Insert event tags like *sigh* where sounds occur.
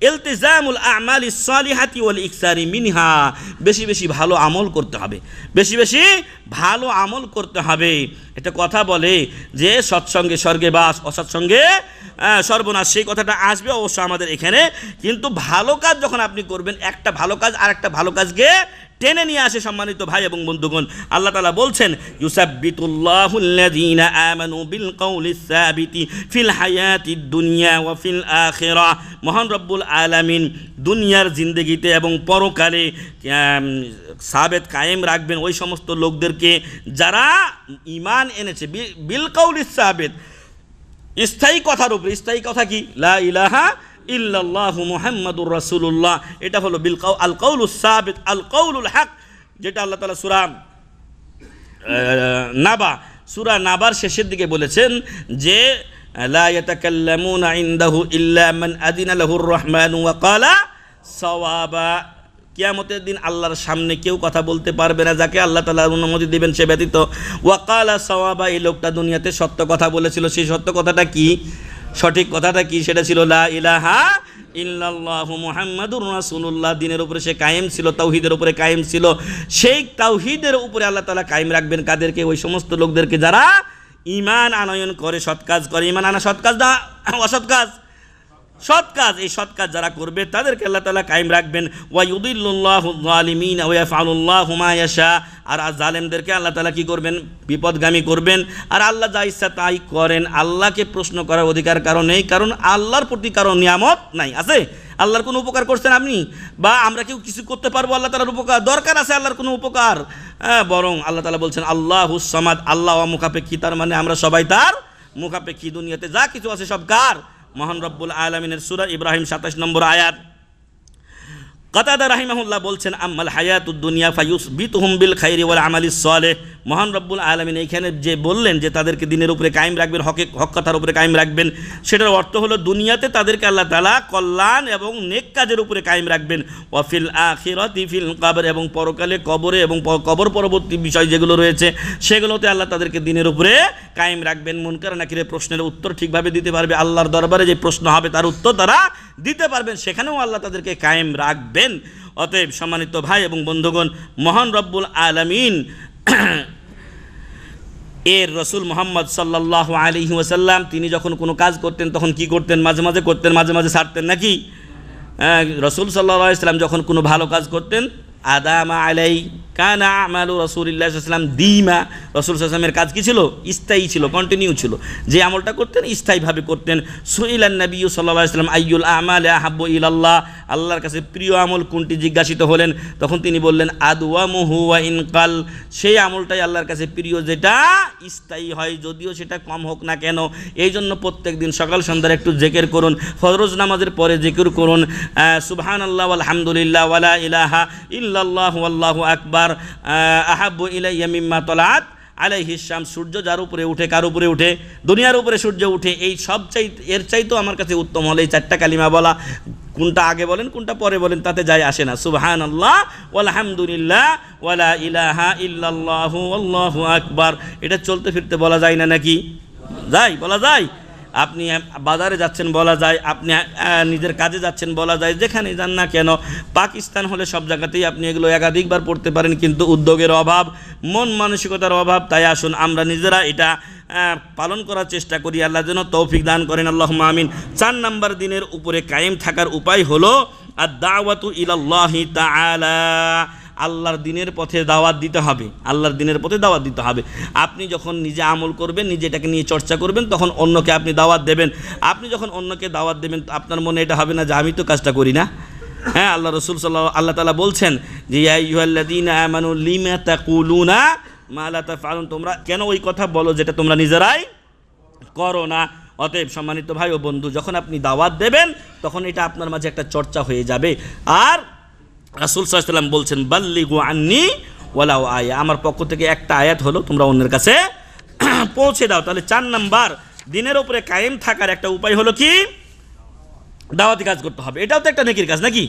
ইলতিজামুল আমাল সালিহাতি ওয়াল ইকসারি মিনহা। বেশি বেশি ভালো আমল করতে হবে। বেশি বেশি ভালো আমল করতে হবে। একটা কথা বলে যে সৎসঙ্গে স্বর্গে বাস, অসৎসঙ্গে সর্বনাশ, সেই কথাটা আসবে অবশ্য আমাদের এখানে। কিন্তু ভালো কাজ যখন আপনি করবেন, একটা ভালো কাজ আর একটা ভালো কাজকে টেনে নিয়ে আসে সম্মানিত ভাই এবং বন্ধুগণ। আল্লাহ তালা বলছেন সাবিতি ফিল দুনিয়া ফিল মহান রব্বুল আলামিন দুনিয়ার জিন্দেগিতে এবং পরকালে সাবেত কায়েম রাখবেন ওই সমস্ত লোকদেরকে যারা ইমান এনেছে। বি- বিল কওলি সাবেত। স্থায়ী কথার উপরে স্থায়ী কথা কি? লা ইলাহা ইল্লাল্লাহু মুহাম্মাদুর এটা হলো বিল কাউ আল কাউলুস সাবিত আল কাউলুল হক যেটা আল্লাহ তাআলা সূরা আহ, নাবা সূরা নাবার শেষের দিকে বলেছেন যে লা ইয়াতাকাল্লামুনা ইনদাহু ইল্লা মান আদিনা লাহুর রহমান ওয়া ক্বালা সাওয়াবা কিয়ামতের দিন আল্লাহর সামনে কেউ কথা বলতে পারবে না, যাকে আল্লাহ তালা অনুমতি দেবেন সে ব্যতীত। ওয়াকালা সওয়াবা, এই লোকটা দুনিয়াতে সত্য কথা বলেছিল। সেই সত্য কথাটা কি? সঠিক কথাটা কি? সেটা ছিল, লা ইলাহা ইল্লাল্লাহু মুহাম্মাদুর রাসূলুল্লাহ। দিনের উপরে সে কায়েম ছিল, তাওহীদের উপরে কায়েম ছিল। সেই তাওহীদের উপরে আল্লাহ তাআলা কায়েম রাখবেন। কাদেরকে? ওই সমস্ত লোকদেরকে যারা ঈমান আনয়ন করে সৎ কাজ করে। ইমান আনা সৎ কাজ না, অসৎ কাজ। সৎ কাজ, এই সৎ কাজ যারা করবে, তাদেরকে আল্লাহ তালা কায়েম রাখবেন। ওয়াইউদুল্লাহমিন ওয়াফাউল্লাহ আর জালেমদেরকে আল্লাহ তালা কি করবেন? বিপদগামী করবেন। আর আল্লাহ যা ইচ্ছা তাই করেন। আল্লাহকে প্রশ্ন করার অধিকার কারণ নেই, কারণ আল্লাহর প্রতি কারও নিয়ামত নাই, আছে? আল্লাহর কোনো উপকার করছেন আপনি? বা আমরা কেউ কিছু করতে পারব আল্লাহ তালার উপকার? দরকার আছে আল্লাহর কোনো উপকার? হ্যাঁ বরং আল্লাহ তালা বলছেন, আল্লাহ হুসামাদ আল্লাহ মুখাপেক্ষী তার মানে আমরা সবাই তার মুখাপেক্ষী। দুনিয়াতে যা কিছু আছে সব কার? মহান রব্বুল আলমিনের সুরা ইব্রাহিম সাতাশ নম্বর আয়াত। কাতাদা রাহিমাহুল্লাহ বলছেন, আম্মাল হায়াতুদ দুনিয়া ফায়ুস বিতুহুম বিল খাইরি ওয়াল আমালিস সালেহ মহান রব্বুল আলমিন এইখানে যে বললেন যে তাদেরকে দিনের উপরে কায়েম রাখবেন, হকে হক কথার উপরে কায়েম রাখবেন, সেটার অর্থ হলো দুনিয়াতে তাদেরকে আল্লাহ তালা কল্যাণ এবং নেক কাজের উপরে কায়েম রাখবেন। ওয়াফিল আখিরাতি ফিল কবর এবং পরকালে কবরে এবং কবর পরবর্তী বিষয় যেগুলো রয়েছে, সেগুলোতে আল্লাহ তাদেরকে দিনের উপরে কায়েম রাখবেন। মন মুনকার নাকিরে প্রশ্নের উত্তর ঠিকভাবে দিতে পারবে, আল্লাহর দরবারে যে প্রশ্ন হবে তার উত্তর তারা দিতে পারবেন, সেখানেও আল্লাহ তাদেরকে কায়েম রাখবেন। অতএব সম্মানিত ভাই এবং বন্ধুগণ, মহান রব্বুল আলমিন *clears throat* এর রসুল মোহাম্মদ সাল্লাহ আলী ওসাল্লাম তিনি যখন কোনো কাজ করতেন তখন কি করতেন? মাঝে মাঝে করতেন মাঝে মাঝে ছাড়তেন নাকি? হ্যাঁ, রসুল সাল্লাহ ইসলাম যখন কোনো ভালো কাজ করতেন আদামা আলাই কানা আমালু রসুলিল্লাহ সাল্লাম দিমা। রসুল সাল্লামের কাজ কি ছিল? স্থায়ী ছিল কন্টিনিউ ছিল। যে আমলটা করতেন, স্থায়ীভাবে করতেন। সুইলান নবী সাল্লাহ ইসলাম আইয়ুল আমাল আহাব্বু ইলাল্লাহ। আল্লাহর কাছে প্রিয় আমল কোনটি? জিজ্ঞাসিত হলেন। তখন তিনি বললেন আদওয়া মুহুয়া ইনকাল। সেই আমলটাই আল্লাহর কাছে প্রিয়, যেটা স্থায়ী হয়, যদিও সেটা কম হোক না কেন। এই জন্য প্রত্যেক দিন সকাল সন্ধ্যার একটু জেকের করুন, ফরজ নামাজের পরে জেকের করুন। সুবহান আল্লাহ আলহামদুলিল্লাহ ওয়ালা ইলাহা ইল্লাল্লাহ আকবার আহাব্বু ইলাইয়া মিম্মা তলাত আলাই হিসাম সূর্য যার উপরে উঠে, কার উপরে উঠে? দুনিয়ার উপরে সূর্য উঠে, এই সব চাই এর চাইতেও আমার কাছে উত্তম হলে এই চারটা কালিমা বলা। কোনটা আগে বলেন, কোনটা পরে বলেন, তাতে যায় আসে না। সুবহান আল্লাহ আলহামদুলিল্লাহ ওয়ালা ইলাহা ইল্লাল্লাহু, আল্লাহু আকবার। এটা চলতে ফিরতে বলা যায় না নাকি? যায়, বলা যায়। আপনি বাজারে যাচ্ছেন বলা যায়, আপনি নিজের কাজে যাচ্ছেন বলা যায় যেখানে যান না কেন, পাকিস্তান হলে সব জায়গাতেই আপনি এগুলো একাধিকবার পড়তে পারেন, কিন্তু উদ্যোগের অভাব, মন মানসিকতার অভাব, তাই আসুন আমরা নিজেরা এটা পালন করার চেষ্টা করি, আল্লাহ যেন তৌফিক দান করেন আল্লাহ আমিন। চার নাম্বার দিনের উপরে কায়েম থাকার উপায় হলো আর দাওয়াতু ইলাল্লাহি তাআলা। আল্লাহর দিনের পথে দাওয়াত দিতে হবে। আল্লাহর দিনের পথে দাওয়াত দিতে হবে। আপনি যখন নিজে আমল করবেন, নিজে এটাকে নিয়ে চর্চা করবেন, তখন অন্যকে আপনি দাওয়াত দেবেন। আপনি যখন অন্যকে দাওয়াত দেবেন, আপনার মনে এটা হবে না যে আমি তো কাজটা করি না। হ্যাঁ আল্লাহ রসুল সাল্লাহ আল্লাহ তালা বলছেন যে তোমরা কেন ওই কথা বলো যেটা তোমরা নিজেরাই করো না? অতএব সম্মানিত ভাই ও বন্ধু, যখন আপনি দাওয়াত দেবেন, তখন এটা আপনার মাঝে একটা চর্চা হয়ে যাবে। আর রাসুল সাল্লাম বলছেন, বাল্লিগু আন্নি ওয়ালাও আয়া। আমার পক্ষ থেকে একটা আয়াত হলো, তোমরা অন্যের কাছে *clears throat* পৌঁছে দাও। তাহলে চার নাম্বার, দিনের উপরে কায়েম থাকার একটা উপায় হলো কি? দাওয়াতি কাজ করতে হবে। এটাও তো একটা নেকির কাজ, নাকি?